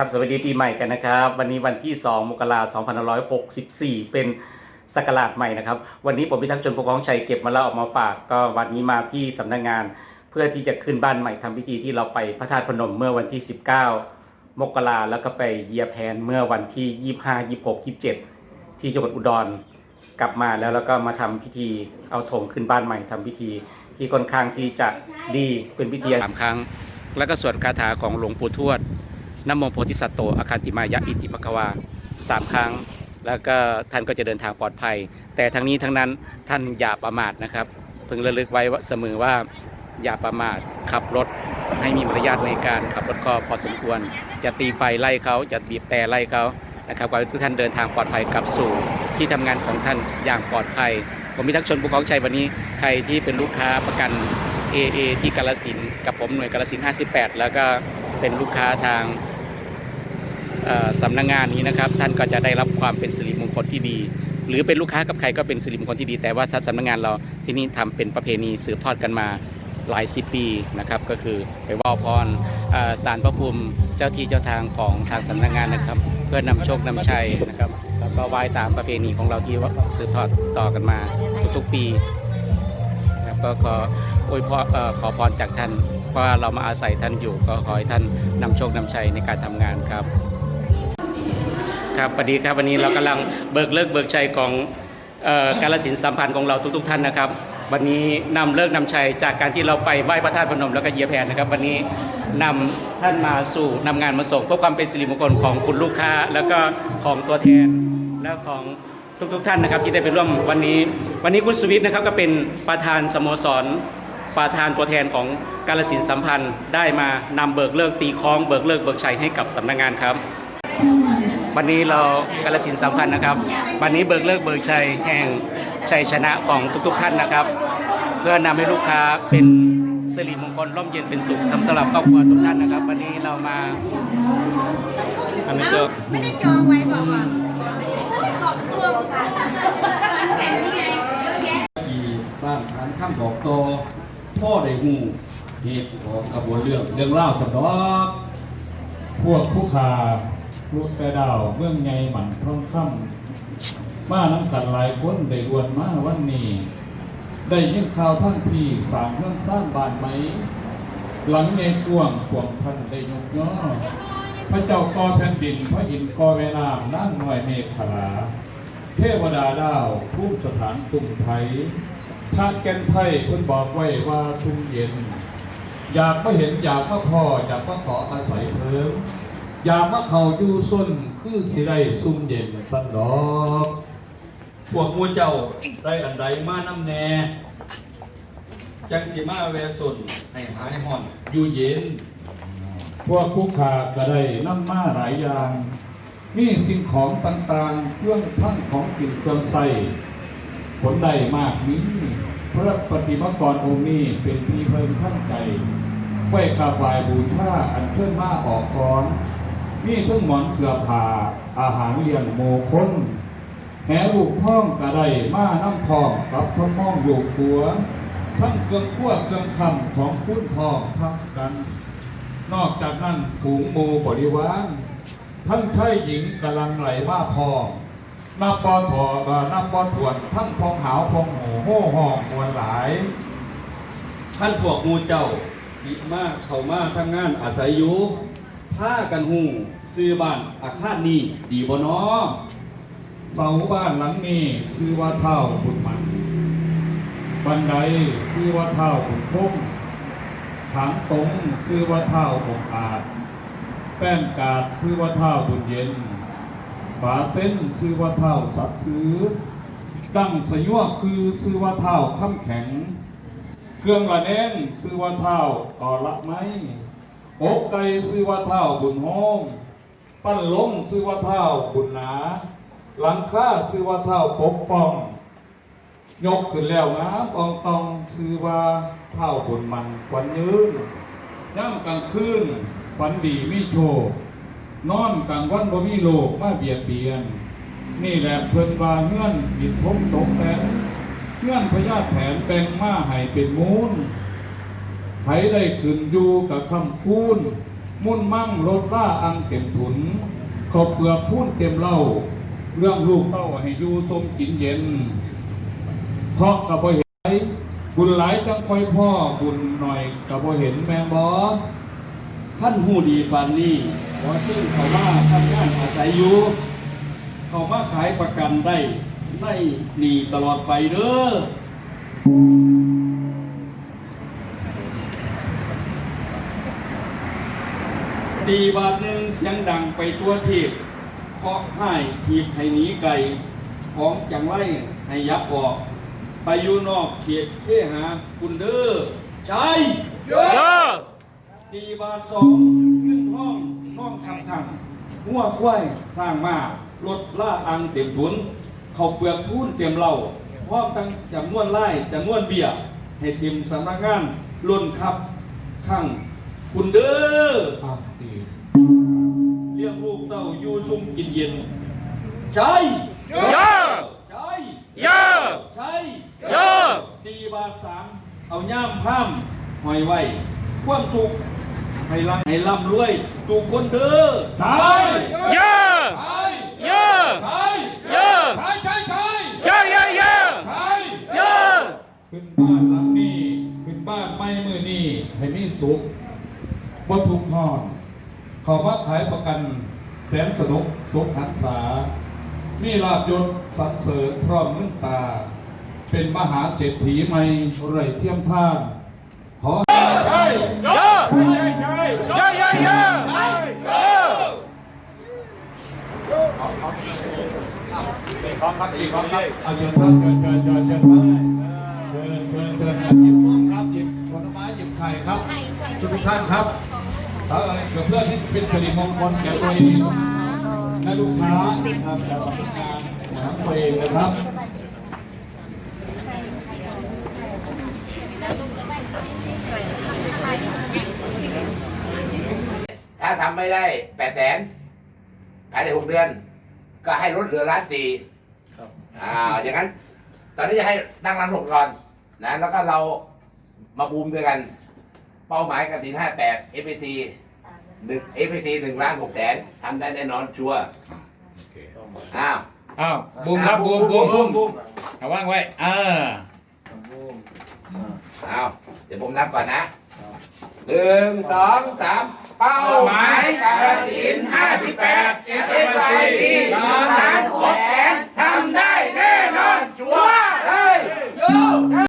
ครับสวัสดีปีใหม่กันนะครับ วันนี้วันที่ 2 มกราคม2564 เป็นสกราชใหม่นะครับ วันนี้ผมพิทักษ์ชนปกครองชัยเก็บมาแล้วออกมาฝาก ก็วันนี้มาที่สำนักงาน เพื่อที่จะขึ้นบ้านใหม่ทำพิธีที่เราไปพระธาตุพนมเมื่อวันที่ 19 มกราแล้วก็ไปเยียแพนเมื่อวันที่ 25 26 27 ที่จังหวัดอุดรกลับมาแล้วแล้วก็มาทำพิธีเอาธงขึ้นบ้านใหม่ทำพิธีที่ค่อนข้างที่จะดีเป็นพิธีสามครั้ง แล้วก็สวดคาถาของหลวงปู่ทวด นโมโพธิสัตว์โตอาคันติมายะอิติภควาสามครั้ง แล้วก็ท่านก็จะเดินทางปลอดภัย แต่ทั้งนี้ทั้งนั้นท่านอย่าประมาทนะครับพึงระลึกไว้ว่าเสมอว่าอย่าประมาทขับรถให้มีมารยาทในการขับรถก็พอสมควร จะตีไฟไล่เขาจะบีบแต่ไล่เขานะครับขอให้ทุกท่านเดินทางปลอดภัยกลับสู่ที่ทำงานของท่านอย่างปลอดภัย ผมมีทักชนภูเขาชัยวันนี้ใครที่เป็นลูกค้าประกัน AA ที่กาลสินกับผมหน่วยกาลสิน58 แล้วก็เป็นลูกค้าทาง สำนักงานนี้นะครับ ท่านก็จะได้รับความเป็นสิริมงคลที่ดี หรือเป็นลูกค้ากับใครก็เป็นสิริมงคลที่ดี แต่ว่าสำนักงานเราที่นี่ทำเป็นประเพณีสืบทอดกันมาหลายสิบปีนะครับก็คือไปไหว้พรสารพระภูมิเจ้าที่เจ้าทางของทางสำนักงานนะครับ เพื่อนำโชคนำชัยนะครับแล้วก็ไหว้ตามประเพณีของเราที่ว่าสืบทอดต่อกันมาทุกๆปีนะครับก็ขออวยพรขอพรจากท่านเพราะว่าเรามาอาศัยท่านอยู่ก็ขอให้ท่านนำโชคนำชัยในการทำงานครับ ครับสวัสดีครับวันนี้เรากำลังเบิกเลิกเบิกชัยของออกาลสินสัมพันธ์ของเราทุก ๆ ท่านนะครับ วันนี้นำเลิกนำชัยจากการที่เราไปไหว้พระธาตุพนมแล้วก็เยียแผนนะครับ วันนี้นำท่านมาสู่นำงานมาส่งเพื่อความเป็นสิริมงคลของคุณลูกค้า แล้วก็ของตัวแทนแล้วของทุก ๆ ท่านนะครับที่ได้ไปร่วมวันนี้ วันนี้คุณสวิทย์นะครับก็เป็นประธานสโมสรประธานตัวแทนของกาลสินสัมพันธ์ได้มานำเบิกเลิกตีคล้องเบิกเลิกเบิกชัยให้กับสำนักงานครับ วันนี้เรากาลสินสัมพันธ์นะครับ วันนี้เบิกเลิกเบิกชัยแห่งชัยชนะของทุกๆท่านนะครับ เพื่อนำให้ลูกค้าเป็นสิริมงคลร่มเย็นเป็นสุขทำสำหรับครอบครัวทุกท่านนะครับ วันนี้เรามาทำให้เจอไม่ได้จองไว้บอกว่าขอบตัวปีบ้านฐานข้ามดอกโตพ่อได้หูเหตุของกระบวนเรื่องเรื่องเล่าสำนอกพวกผู้ขา พวกแปรดาวเมืองไงหมันท่องค่ำมาน้ำกันหลายคนได้รวนมาวันนี้ ได้ยินข่าวท่านพี่สางเรื่องสร้างบ้านไหม หลังในกวงพวงท่านได้ยกย่อพระเจ้ากอแผ่นดิน พระอินทร์กอเวลามนั่งหน่วยเมฆขลา เทวดาดาวผู้สถานตุ่มไทยชาติแก่นไทยคุณบอกไว้ว่าทุ่มเย็น อยากมาเห็นอยากมาพออยากมาขออาศัยเพิ่ม ยามาเขาอยู่ส้นคือสิได้ซุ่มเย็นสันดอกพวกหมูเจ้าได้อันใดมาน้ำแน่จังสีมาแวสนให้หายห่อน อยู่เย็น พวกผู้ขาก็ได้นำมาหลายอย่างมีสิ่งของต่างๆ เครื่องทั้งของกินเครื่องใส่ผลใดมากนี้พระปฏิมากรองค์นี้เป็นที่เพิ่มทั้งใจไว้กราบไหวบูชาอันเชิญมาออกก่อน มีทั้งหมอนเสื้อผ้าอาหารเลี้ยงโมคนแหลูกท้องกระไดมาน้ำทองกับทองมองอยู่ขัว ทั้งเครื่องขั้วเครื่องคำของคุณทองทับกัน นอกจากนั้นฝูงโมบริวารทั้งชายหญิงกำลังไหลมาพองนับปอถอนับปอถวนทั้งพองหาวพองหูโห่ห้องมวลหลาย ท่านพวกมูเจ้าสิมาเขามาทำงานอาศัยอยู่ ผ้ากันหูซื้อบ้านอาคารนี้ดีบ่นอเสาบ้านหลังนี้คือว่าเท่าขุนมันบันไดคือว่าเท่าขุนคงถางตงคือว่าเท่าองอาจ แป้นกาดคือว่าเท่าบุญเย็น ฝาเส้นคือว่าเท่าสัตว์คือตั้งสยวกคือซื้อว่าเท่าข้ามแข็ง เครื่องละเน้นซื้อว่าเท่าต่อละไม้ อกไก่ซื้อว่าเท่าบุญโฮมปั้นล้มซื้อว่าเท่าบุญหนา หลังคาซื้อว่าเท่าปกป้อง ยกขึ้นแล้วนะกองตองคือว่าเท่าบุญมันควันยืนย่ำกลางคืนฝันดีมีโชคนอนกลางวันบ่มีโลกมาเบียดเบียน นี่แหละเพิ่นว่าเงื่อนผิดพมตกแผนเงื่อนพญาแผนแปลงมาให้เป็นมูล ผได้ขึ้นอยู่กับคำคูณมุ่นมั่งรถล่าอังเต็มถุนขาวเปลือกพูนเต็มเล้าเรื่องลูกเต้าให้อยู่ทมกินเย็น เพราะกับบ่เห็นไหลบุญหลายจังคอยพ่อบุญหน่อยกับบ่เห็นแมงบอท่านหูดีปานนี้ขอเชิญเขามาทำงานอาศัยอยู่เขามาขายประกันได้ได้หนีตลอดไปเด้อ ตีบาทหนึ่งเสียงดังไปตัวทีบเคาะให้ทีบให้หนีไก่ของจังไรให้ยับออก ไปอยู่นอกเขตเทหาคุณเด้อใช่เยอะตีบาทสองขึ้นห้องห้องทำทางหัวควายสร้างมารถล่าอังเต็มถุนเขาวเปลือกพูนเต็มเหล่าพร้อมทั้งจำนวนไล่จำนวนเบียร์ให้เต็มสำนักงานล้นครับข้าง คุณเด้ออะดีเลี้ยงลูกเต้าอยู่ซุ่มกินเย็น ใช่เยอะใช่เยอะใช่เยอะตีบาทสามเอาย่ามข้ามหอยไว้ความสุขให้ร่ำให้ร่ำรวยทุกคนเด้อใช่เยอะใช่เยอะใช่เยอะใช่ใช่ใช่เยอะเยอะเยอะใช่เยอะขึ้นบ้านหลังนี้ ขึ้นบ้านไม่มือนี้ให้มีสุข บ่ทุกข์ทอนเขามาขายประกันแสนสนุกสุขหันษา มีลาบยศสันเสริญพร้อมเงินตา เป็นมหาเศรษฐีไม่ไรเทียมท่านขอใช่เยอะใช่ใช่เยอะเยอะเยอะเยอะเอาเชิญครับเชิญเชิญเชิญเชิญครับเชิญเชิญเชิญครับหยิบฟ้องครับหยิบผลไม้หยิบไข่ครับทุกท่านครับ เอาอะไรกับเพื่อนที่เป็นสิริมงคลแก่ตัวเองและลูกค้านะครับและพนักงานของตัวเองนะครับถ้าทำไม่ได้แปดแสนภายในหกเดือน ก็ให้ลดเหลือล้านสี่อ่าอย่างนั้น ตอนนี้จะให้ตั้งร้านหกก่อนนะ แล้วก็เรามาบูมด้วยกัน เป้าหมายกระถินห้าแปด FPT หนึ่ง FPT หนึ่งล้านหกแสนทำได้แน่นอนชัวร์อ้าว อ้าวบูมครับบูมบูมบูมบูมเอาว่างไว้เอออ้าวเดี๋ยวผมนับก่อนนะหนึ่งสองสามเป้าหมายการถินห้าสิบแปด FPT หนึ่งล้านหกแสนทำได้แน่นอนชัวร์เลยโย